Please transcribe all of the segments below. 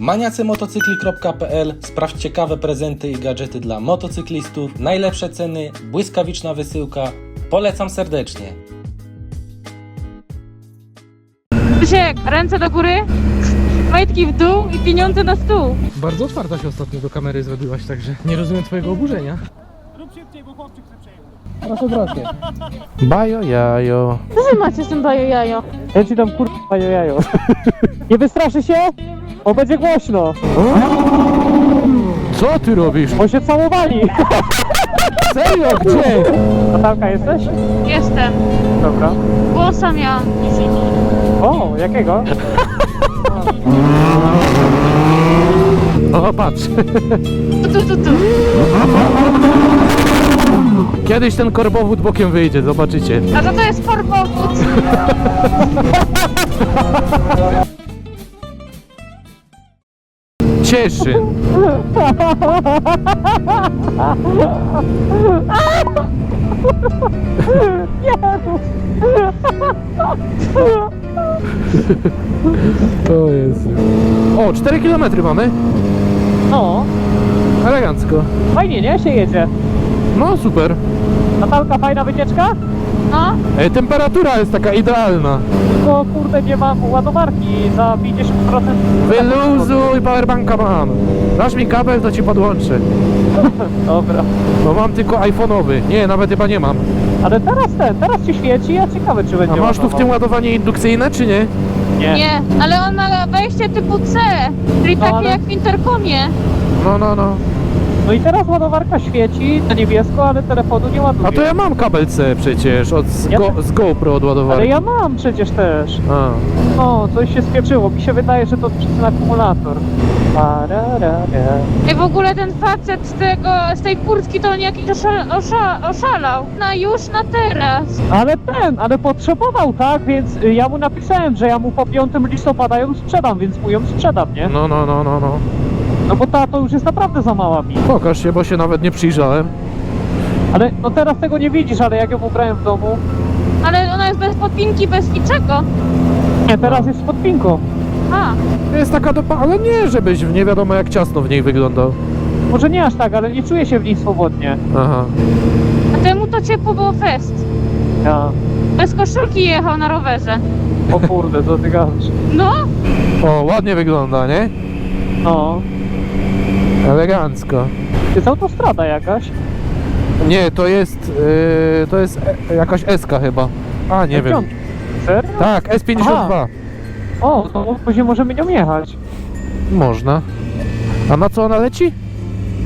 maniacymotocykli.pl Sprawdź ciekawe prezenty i gadżety dla motocyklistów, najlepsze ceny, błyskawiczna wysyłka. Polecam serdecznie. Krzysiek, ręce do góry, majtki w dół i pieniądze na stół. Bardzo otwarta się ostatnio do kamery zrobiłaś, także nie rozumiem twojego oburzenia. Proszę, proszę. Bajo jajo. Co wy macie z tym bajo jajo? Ja ci tam kurwa jajo. Nie wystraszy się? Bo będzie głośno. Co ty robisz? Bo się całowali. Serio? Gdzie? Natalka jesteś? Jestem. Dobra. Głosa miałam. O, jakiego? O, patrz. Tu, tu, tu, tu. Kiedyś ten korbowód bokiem wyjdzie, zobaczycie. A to to jest korbowód. Cieszyn. To jest. O, 4 km mamy. No, Elegancko. fajnie, nie? Się jedzie. No super. Natalka, fajna wycieczka? No, E, temperatura jest taka idealna. Tylko kurde nie mam ładowarki za 50%. Wyluzuj, powerbanka mam. Dasz mi kabel, to ci podłączę. Dobra. No mam tylko iPhone'owy. Nie, nawet chyba nie mam. Ale teraz ten, teraz ci świeci, ja ciekawy czy będzie A masz tu w ładował. tym ładowanie indukcyjne, czy nie? Nie. nie, ale on ma wejście typu C, czyli No, takie ale- jak w interkomie. No, no, no. No i teraz ładowarka świeci na niebiesko, ale telefonu nie ładuje. A to ja mam kabel C przecież, od z, Ja go, z GoPro od ładowarki. Ale ja mam przecież też. A. No, coś się spieprzyło. Mi się wydaje, że to przez ten akumulator. Pararara. I w ogóle ten facet z tego, z tej kurtki to on jakiś osza, osza, oszalał. Na już, na teraz. Ale ten, ale potrzebował, tak? Więc y, ja mu napisałem, że ja mu po 5 listopada ją sprzedam, więc mu ją sprzedam, nie? No, no, no, no, no. Bo ta to już jest naprawdę za mała mi. Pokaż się, bo się nawet nie przyjrzałem. Ale no teraz tego nie widzisz, ale jak ją ubrałem w domu. Ale ona jest bez podpinki, bez niczego. Nie, teraz jest z podpinką. A, Jest taka do... ale nie, żebyś nie wiadomo jak ciasno w niej wyglądał. Może nie aż tak, ale nie czuję się w niej swobodnie. Aha. a temu to ciepło było fest. Ja. Bez koszulki jechał na rowerze. O kurde, co ty gadasz? No, O, ładnie wygląda, nie? No. Elegancko. To jest autostrada jakaś. Nie, to jest... Yy, to jest e, jakaś SK chyba. A, nie wiem. Serio? Tak, S52. Aha. O, to później możemy nią jechać. Można. A na co ona leci?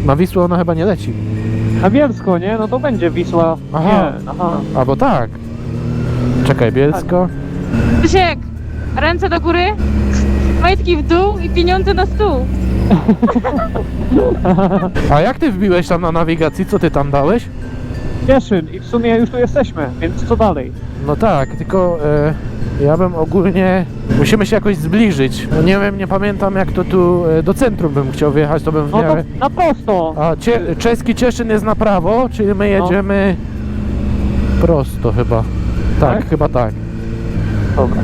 Na Wisłę ona chyba nie leci. Na Bielsko, nie? No to będzie Wisła. Aha. Nie, aha. Albo tak. Czekaj, Bielsko. Krzysiek, ręce do góry, majtki w dół i pieniądze na stół. A jak ty wbiłeś tam na nawigacji? Co ty tam dałeś? Cieszyn i w sumie już tu jesteśmy, więc co dalej? No tak, tylko e, ja bym ogólnie... Musimy się jakoś zbliżyć. No nie wiem, nie pamiętam jak to tu e, do centrum bym chciał wjechać, to bym w No to miarę... na prosto. A cie, czeski Cieszyn jest na prawo, czyli my No. jedziemy prosto chyba. Tak, Tak? chyba tak. Dobra.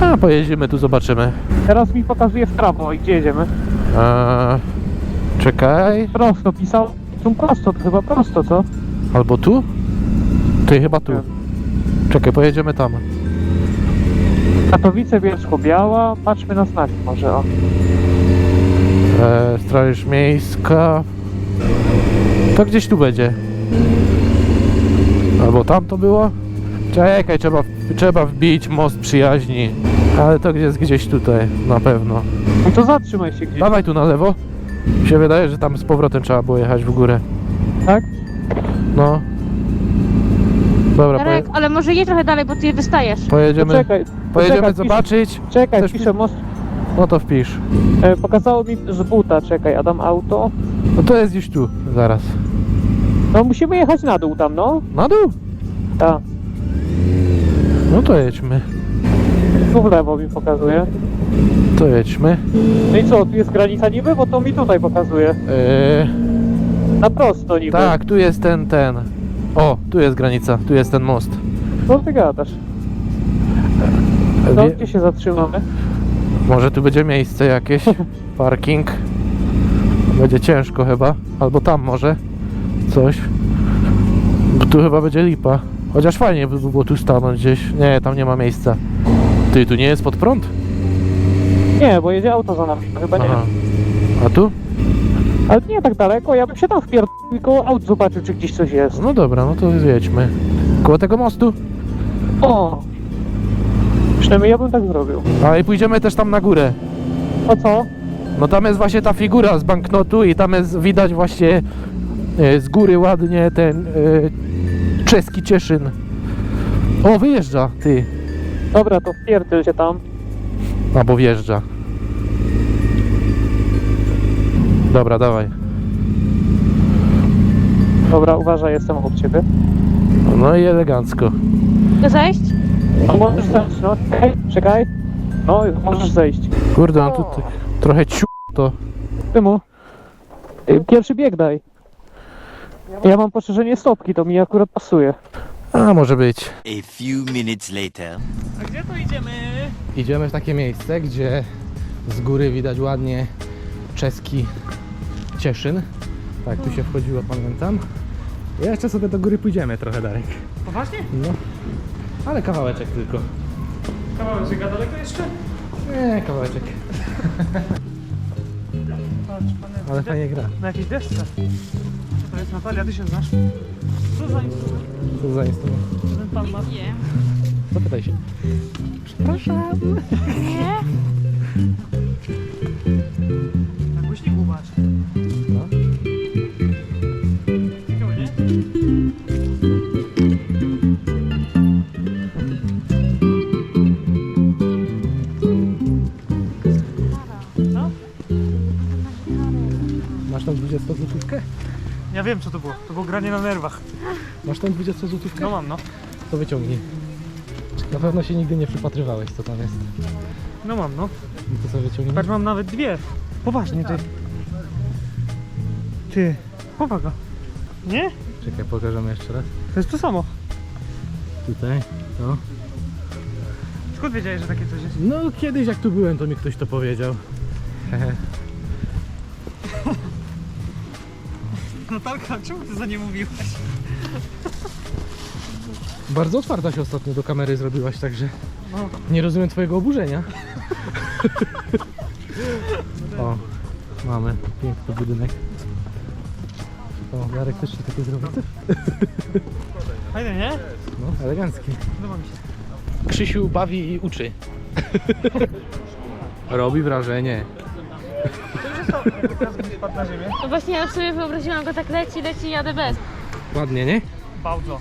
A pojedziemy tu, zobaczymy. Teraz mi pokazuje w prawo i gdzie jedziemy? Eee, czekaj. Prosto pisał. Tu prosto, to chyba prosto, co? Albo tu? Ty chyba tu. Czekaj, pojedziemy tam. Katowice, Bielsko-Biała. Patrzmy na znaki może, o. Eee, Straż Miejska. To gdzieś tu będzie. Albo tam to było? Czekaj, trzeba, trzeba wbić most przyjaźni. Ale to jest gdzieś tutaj, na pewno. No to zatrzymaj się gdzieś. Dawaj tu na lewo. Mi się wydaje, że tam z powrotem trzeba było jechać w górę. Tak? No. Dobra, poje, Darek, ale może jedź trochę dalej, bo ty wystajesz. pojedziemy, Poczekaj, pojedziemy poczekaj, zobaczyć. Czekaj, Chcesz piszę most. No to wpisz. E, pokazało mi z buta, czekaj, Adam auto. No to jest gdzieś tu, zaraz. No musimy jechać na dół tam, no. Na dół? Tak. No to jedźmy. Tu w lewo mi pokazuje. To jedźmy. No i co, tu jest granica niby? Bo to mi tutaj pokazuje. Eee, Na prosto niby. tak, tu jest ten, ten. O, tu jest granica, tu jest ten most. Co ty gadasz? To Wie, gdzie się zatrzymamy? Może tu będzie miejsce jakieś, parking. Będzie ciężko chyba, albo tam może coś. Bo tu chyba będzie lipa. Chociaż fajnie by było tu stanąć gdzieś. Nie, tam nie ma miejsca. Ty, tu nie jest pod prąd? Nie, bo jedzie auto za nami, chyba nie. Aha. A tu? Ale nie tak daleko, ja bym się tam wpierdolił i koło aut zobaczył, czy gdzieś coś jest. No dobra, no to zjedźmy. Koło tego mostu? O! Przynajmniej ja bym tak zrobił. A i pójdziemy też tam na górę. O co? No tam jest właśnie ta figura z banknotu i tam jest widać właśnie e, z góry ładnie ten e, czeski Cieszyn. O, wyjeżdża, ty. Dobra, to wpierdol się tam. Albo wjeżdża. Dobra, dawaj. Dobra, uważaj, jestem obok ciebie. No i elegancko. Chcę zejść? No możesz zejść, no. Czekaj, czekaj. No, możesz zejść. Kurde, no tutaj trochę ciu to. Tymu. Y, Pierwszy bieg daj. Ja mam poszerzenie stopki, to mi akurat pasuje. A, może być. A few minutes later. A gdzie to idziemy? Idziemy w takie miejsce, gdzie z góry widać ładnie czeski Cieszyn. Tak, tu się wchodziło, pamiętam. Jeszcze sobie do góry pójdziemy trochę, Darek. Poważnie? No, ale kawałeczek tylko. Kawałek, daleko jeszcze? Nie, kawałeczek. Patrz, pan Ale fajnie gra. Na jakiejś desce. Co to jest Natalia, ty się znasz? Co za instrument? Co za instrument? Ten pan ma? Nie. Zapytaj się. Nie? Na głośniku patrz. No. Ciekawe, nie? Co? Masz tą 20 złotówkę? Ja wiem co to było. To było granie na nerwach. Masz tą 20 złotówkę? No mam, no. To wyciągnij. Na pewno się nigdy nie przypatrywałeś, co tam jest. No mam, no. I to sobie wyciągnij. Patrz, mam nawet dwie. Poważnie, ty. Ty. Powaga. Nie? Czekaj, pokażemy jeszcze raz. To jest to samo. Tutaj. No. Skąd wiedziałeś, że takie coś jest? No, kiedyś jak tu byłem, to mi ktoś to powiedział. Natalka, czemu ty za nie mówiłaś? Bardzo otwarta się ostatnio do kamery zrobiłaś, także No. nie rozumiem twojego oburzenia. o, mamy piękny budynek. O, Jarek też się takie zrobił. Fajne, nie? No, elegancki. Podoba mi się. Krzysiu bawi i uczy. Robi wrażenie. Spadł na ziemię. No właśnie ja sobie wyobraziłam go tak leci, leci, jadę bez. Ładnie, nie? Bardzo.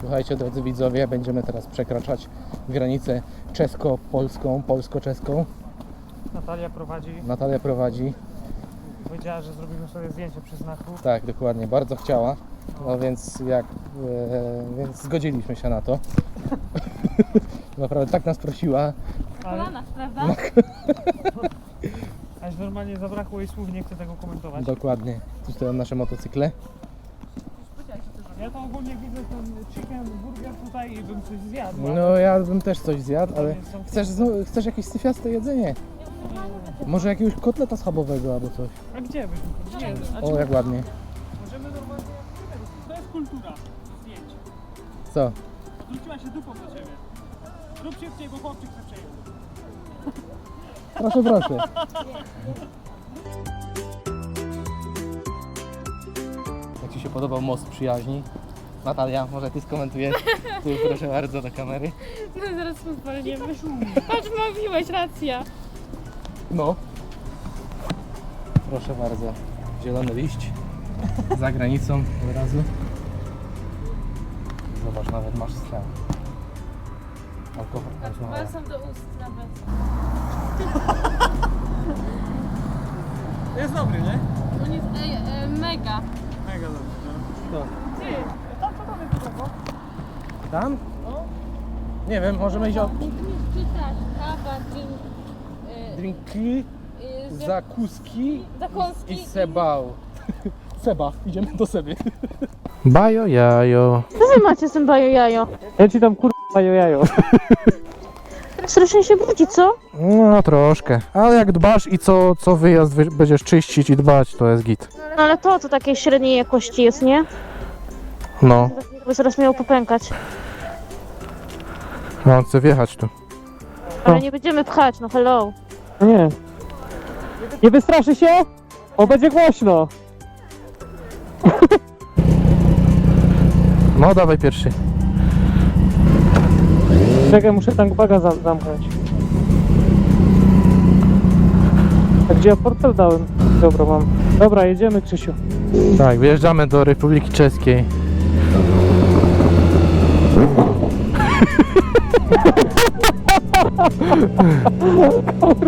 Słuchajcie, drodzy widzowie, będziemy teraz przekraczać granicę czesko-polską, polsko-czeską. Natalia prowadzi. Natalia prowadzi. Powiedziała, że zrobimy sobie zdjęcie przy znaku. Tak, dokładnie, bardzo chciała. No więc jak, e, więc zgodziliśmy się na to. Naprawdę tak nas prosiła. Ale Kolana, prawda? aż normalnie zabrakło jej słów, nie chcę tego komentować. Dokładnie. Tu stoją nasze motocykle. Ja to ogólnie widzę ten chicken burger tutaj i bym coś zjadł. ale- No ja bym też coś zjadł, ale chcesz, znowu- chcesz jakieś syfiaste jedzenie? Może jakiegoś kotleta schabowego albo coś. A gdzie byśmy? Nie, a O, jak ładnie. możemy normalnie... To jest kultura zdjęć. Co? Zwróciła się dupą do ciebie. Rób szybciej, bo chłopczyk chce przejął. Proszę, proszę. Jak Ci się podobał most przyjaźni? Natalia, może Ty skomentujesz? Tu proszę bardzo do kamery. No zaraz pozwolimy. Patrz, mówiłeś, racja. No. Proszę bardzo. Zielony liść. Za granicą od razu. Zobacz, nawet masz strzał. Alkohol. ma. Balsam do ust nawet. Jest dobry, nie? On jest ej, e, mega. Mega dobry. To. Ty, tam co tam jest tego? Tam? Nie wiem, możemy iść o Nie czytać. Kawa, drink, e, drinki, za- zakuski zakąski i sebał. Seba, idziemy do Seby. Bajo jajo. Co wy macie z tym bajo jajo? Ja ci tam kurwa jajo. Strasznie się brudzi, co? No troszkę. Ale jak dbasz i co, co wyjazd wy- będziesz czyścić i dbać, to jest git. No ale to, to takiej średniej jakości jest, nie? No, By zaraz miało popękać. a on chce wjechać tu. Ale nie będziemy pchać, no hello. Nie. Nie wystraszy się? Bo będzie głośno. No dawaj pierwszy. Czekaj, muszę tankbaga za zamknąć. A gdzie ja portfel dałem? Dobra, mam. Dobra, jedziemy, Krzysiu. Tak, wjeżdżamy do Republiki Czeskiej.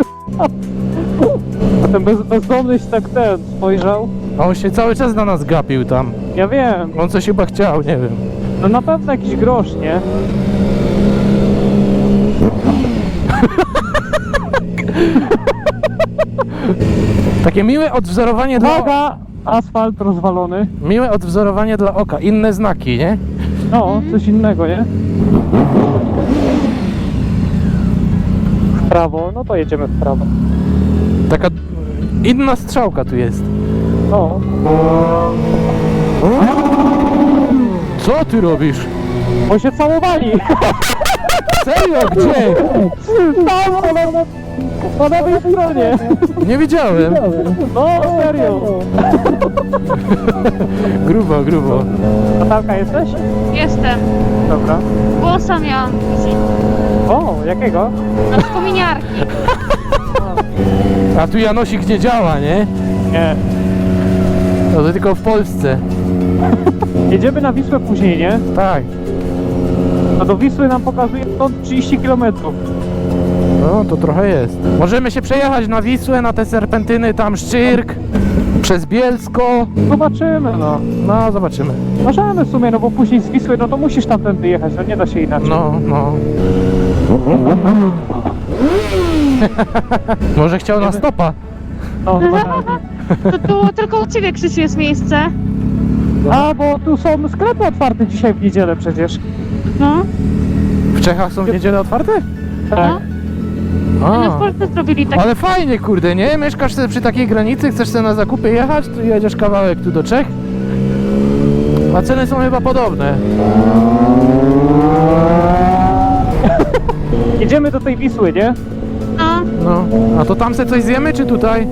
Ten bez, bezdomnyś tak ten spojrzał. A on się cały czas na nas gapił tam. Ja wiem, On coś chyba chciał, nie wiem. no na pewno jakiś grosz, nie? Takie miłe odwzorowanie dla, Uwaga! Asfalt rozwalony. miłe odwzorowanie dla oka. Inne znaki, nie? No, coś innego, nie? W prawo, no to jedziemy w prawo. Taka inna strzałka tu jest. No, Co ty robisz? bo się całowali! Serio? Gdzie? Tam, po, lewej- po lewej stronie! Nie widziałem. No, serio! Grubo, grubo. Natalka jesteś? Jestem. Dobra. Głosa miałam. O, jakiego? No kominiarki. A tu Janosik nie działa, nie? Nie. No to tylko w Polsce. Jedziemy na Wisłę później, nie? Tak. No do Wisły nam pokazuje stąd 30 km. No to trochę jest. Możemy się przejechać na Wisłę, na te serpentyny, tam Szczyrk, przez Bielsko. Zobaczymy, no. No, zobaczymy. Możemy w sumie, no bo później z Wisły, no to musisz tamtędy jechać, no nie da się inaczej. No, no. Może chciał na stopa. No, no. To tu tylko u ciebie, Krzysiu, jest miejsce. A, bo tu są sklepy otwarte dzisiaj w niedzielę przecież. No. W Czechach są w niedzielę otwarte? No. One w A, Polsce zrobili tak. ale fajnie, kurde, nie? Mieszkasz sobie przy takiej granicy, chcesz sobie na zakupy jechać, to jedziesz kawałek tu do Czech. A ceny są chyba podobne. Jedziemy do tej Wisły, nie? No. No, a to tam se coś zjemy, czy tutaj?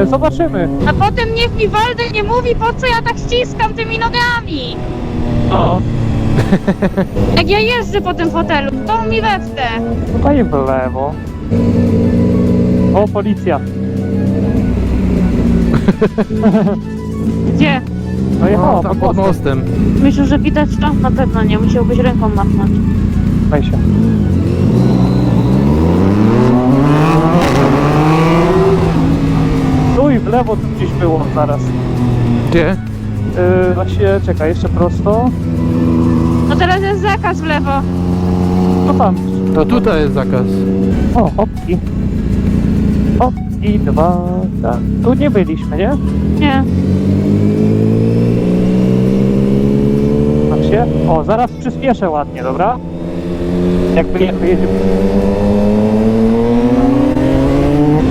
E, Zobaczymy. A potem niech mi Waldy nie mówi, po co ja tak ściskam tymi nogami. No. Jak ja jeżdżę po tym fotelu, to mi we wtę. Tutaj w lewo. O, policja. Gdzie? No No, jechała tam pod mostem. Myślę, że widać to? Na pewno nie, musiałbyś ręką machnąć. Daj się. Tu i w lewo tu gdzieś było zaraz. Gdzie? Yy, właśnie, czekaj, jeszcze prosto. No teraz jest zakaz w lewo. To tam. To tutaj jest zakaz. O, hopki. Hopki, dwa, tak. Tu nie byliśmy, nie? Nie. Się? O, zaraz przyspieszę ładnie, dobra? Jakby jak jedziemy.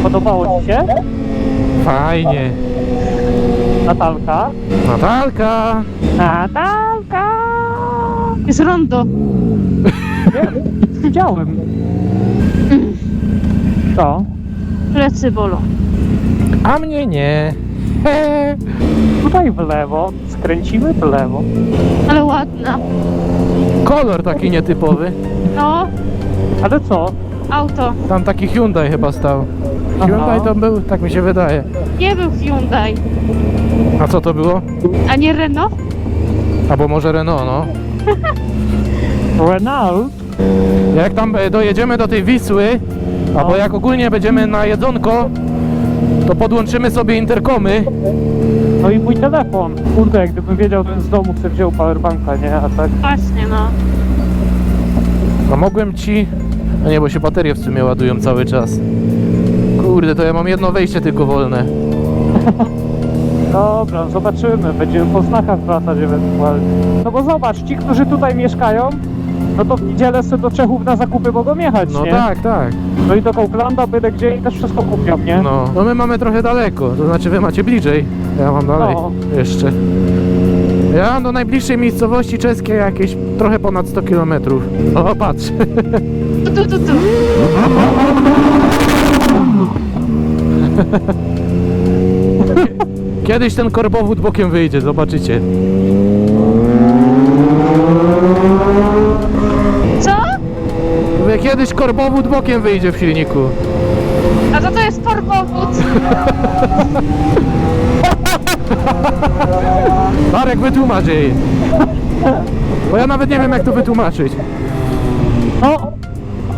Podobało Ci się? Fajnie. Natalka? Natalka! Natalka! Jest rondo. Nie, widziałem. Co? Plecy bolą. A mnie nie. Tutaj w lewo, skręcimy w lewo. Ale ładna. Kolor taki nietypowy. No, Ale co? auto. Tam taki Hyundai chyba stał. Hyundai to był, tak mi się wydaje. Nie był Hyundai. A co to było? A nie Renault? Albo może Renault, no. Renault? Jak tam e, dojedziemy do tej Wisły, albo jak ogólnie będziemy na jedzonko, to podłączymy sobie interkomy. No i mój telefon. Kurde, jak gdybym wiedział, to bym z domu sobie wziął powerbanka, nie? A tak. Właśnie, no. A mogłem ci... No nie, bo się baterie w sumie ładują cały czas. Kurde, to ja mam jedno wejście tylko wolne. Dobra, zobaczymy. Będziemy po znakach wracać ewentualnie. No bo zobacz, ci, którzy tutaj mieszkają, no to w niedzielę sobie do Czechów na zakupy mogą jechać, No nie? tak, tak. No i do Kauflanda, byle gdzie i też wszystko kupią, nie? No. no my mamy trochę daleko, to znaczy wy macie bliżej. Ja mam dalej No. jeszcze. Ja mam do najbliższej miejscowości czeskiej jakieś trochę ponad 100 km. O, patrz. Tu, tu, tu, tu. Kiedyś ten korbowód bokiem wyjdzie, zobaczycie. Co? Mówię, kiedyś korbowód bokiem wyjdzie w silniku. A co to jest korbowód? Marek, wytłumacz jej. Bo ja nawet nie wiem jak to wytłumaczyć. No,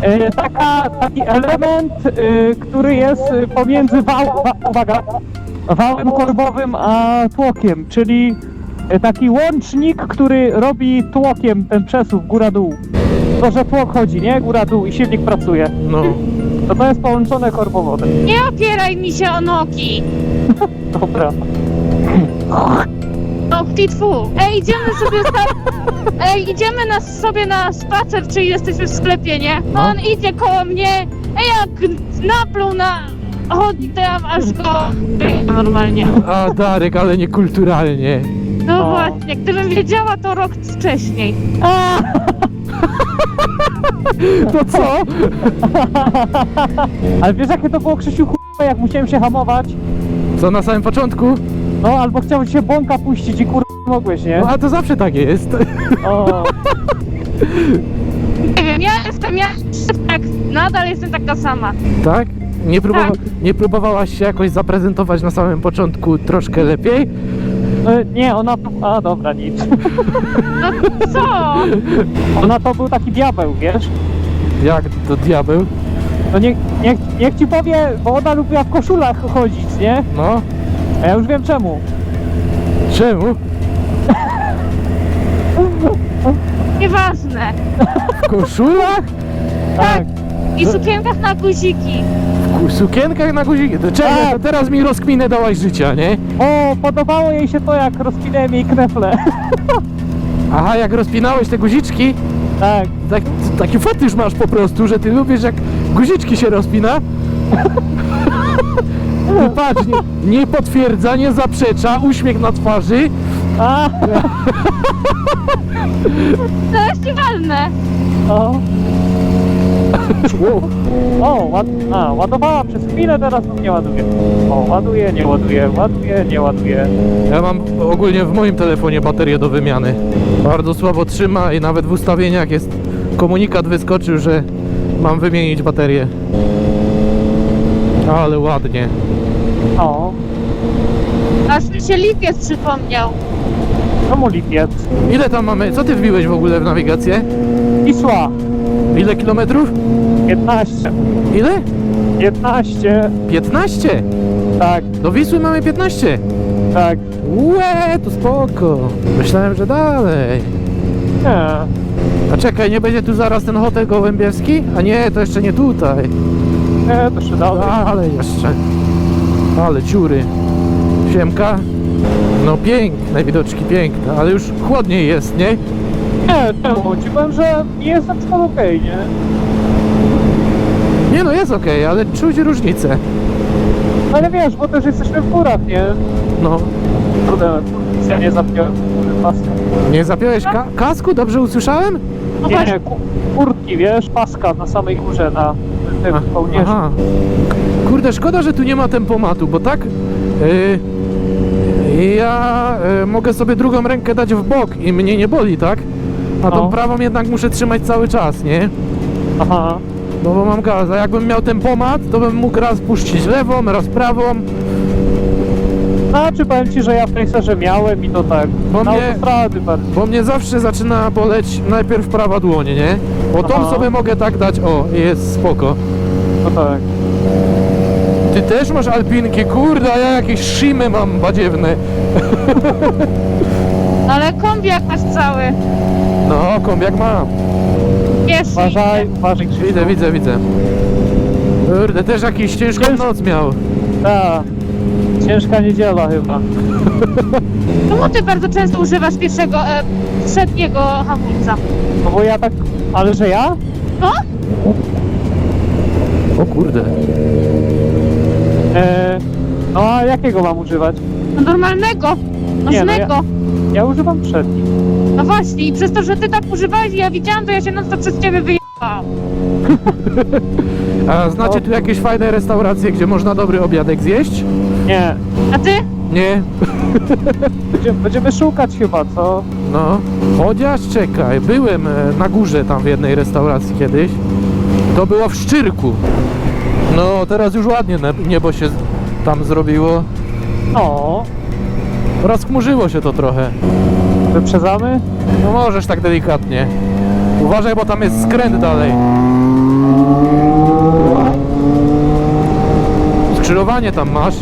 e, taka, taki element, e, który jest e, pomiędzy wał, wa, uwaga, wałem korbowym a tłokiem, czyli taki łącznik, który robi tłokiem ten przesuw góra-dół. To, że tłok chodzi, nie? Góra-dół i silnik pracuje. No. To to jest połączone korbowodem. Nie opieraj mi się o nogi. Dobra. O, tfu. Ej, idziemy sobie sta- Ej, idziemy na, sobie na spacer, czy jesteśmy w sklepie, nie? No. On idzie koło mnie, ej, jak napluł na chodnik, to ja aż go... Normalnie. A Darek, ale niekulturalnie. No No. właśnie, gdybym wiedziała to rok wcześniej. To co? Ale wiesz jakie to było Krzysiu ch**a, jak musiałem się hamować? Co na samym początku? No, albo chciałem się bąka puścić i kur... mogłeś, nie? No a to zawsze tak jest. O, Nie wiem, ja jestem, ja tak, nadal jestem taka sama. Tak? Nie, próbowa- Tak. nie próbowałaś się jakoś zaprezentować na samym początku troszkę lepiej? E, nie, ona... A, dobra, nic. No co? Ona to był taki diabeł, wiesz? Jak to diabeł? No niech, niech, niech ci powie, bo ona lubiła w koszulach chodzić, nie? No, A ja już wiem czemu. czemu? Nieważne. W koszulach? Tak. I sukienkach na guziki. Sukienkach na guziki? To czekaj, Tak. to teraz mi rozkminę dałaś życia, nie? O, podobało jej się to, jak rozpinałem jej knefle. Aha, jak rozpinałeś te guziczki, tak. tak, taki fetysz masz po prostu, że ty lubisz jak guziczki się rozpina. I patrz, nie, nie potwierdza, nie zaprzecza, uśmiech na twarzy. A, To jest nieważne. o. o ład, a, ładowała przez chwilę, teraz już nie ładuje. O, ładuje, nie ładuje, ładuje, nie ładuje. Ja mam ogólnie w moim telefonie baterię do wymiany. Bardzo słabo trzyma i nawet w ustawieniach jest komunikat wyskoczył, że mam wymienić baterię. Ale ładnie. O, Aż mi się lipiec przypomniał. czemu lipiec? Ile tam mamy? Co ty wbiłeś w ogóle w nawigację? Wisła, Ile kilometrów? 15. Ile? 15, 15! tak, Do Wisły mamy 15! tak. Łe, to spoko. Myślałem, że dalej. Nie, A czekaj, nie będzie tu zaraz ten hotel gołębieski? A nie, to jeszcze nie tutaj. nie, to się dalej. Ale jeszcze. Ale dziury. Siemka. No piękne, najwidoczniej piękne, ale już chłodniej jest, nie? Nie, czemu? Ci powiem, że jest na przykład okej, nie? Nie no, jest okej, ale czuć różnicę. Ale wiesz, bo też jesteśmy w górach, nie? No. Kurde, ja nie zapiąłem paska. Nie zapiąłeś ka kasku? Dobrze usłyszałem? No Nie, właśnie, nie, ku- kurtki, wiesz, paska na samej górze, na tym A- kołnierzu. Aha. Kurde, szkoda, że tu nie ma tempomatu, bo tak... Yy, ja yy, mogę sobie drugą rękę dać w bok i mnie nie boli, tak? A tą No. prawą jednak muszę trzymać cały czas, nie? Aha. No bo mam gaz, a jakbym miał tempomat, to bym mógł raz puścić lewą, raz prawą. Znaczy powiem ci, że ja w Tracerze miałem i to tak, Bo na mnie- autostrady bardziej. Bo mnie zawsze zaczyna boleć najpierw prawa dłoń, nie? Bo tą Aha. sobie mogę tak dać, o, jest spoko. No tak. Ty też masz alpinki, kurde, a ja jakieś szymy mam badziewne. ale kombiak masz cały. No, kombiak mam. Wiesz, Uważaj, uważaj Krzysiu. Widzę, widzę, widzę. Kurde, też jakiś ciężką Cięż- noc miał. Tak. Ciężka niedziela chyba. Czemu ty bardzo często używasz pierwszego, e, przedniego hamulca? No bo ja tak... Ale że ja? No? O kurde. E, no a jakiego mam używać? No normalnego, Nie, no ja- używam przedni. No właśnie, i przez to, że ty tak używałeś i ja widziałam, to ja się non stop przez ciebie wyjechałam. A znacie tu jakieś fajne restauracje, gdzie można dobry obiadek zjeść? Nie. A ty? Nie? Będziemy, będziemy szukać chyba, co? No. Chociaż czekaj, byłem e, na górze tam w jednej restauracji kiedyś. To było w Szczyrku. No, teraz już ładnie ne- niebo się z- tam zrobiło. No. Rozchmurzyło się to trochę. Wyprzedzamy? No możesz tak delikatnie. Uważaj, bo tam jest skręt dalej. Skrzyżowanie tam masz.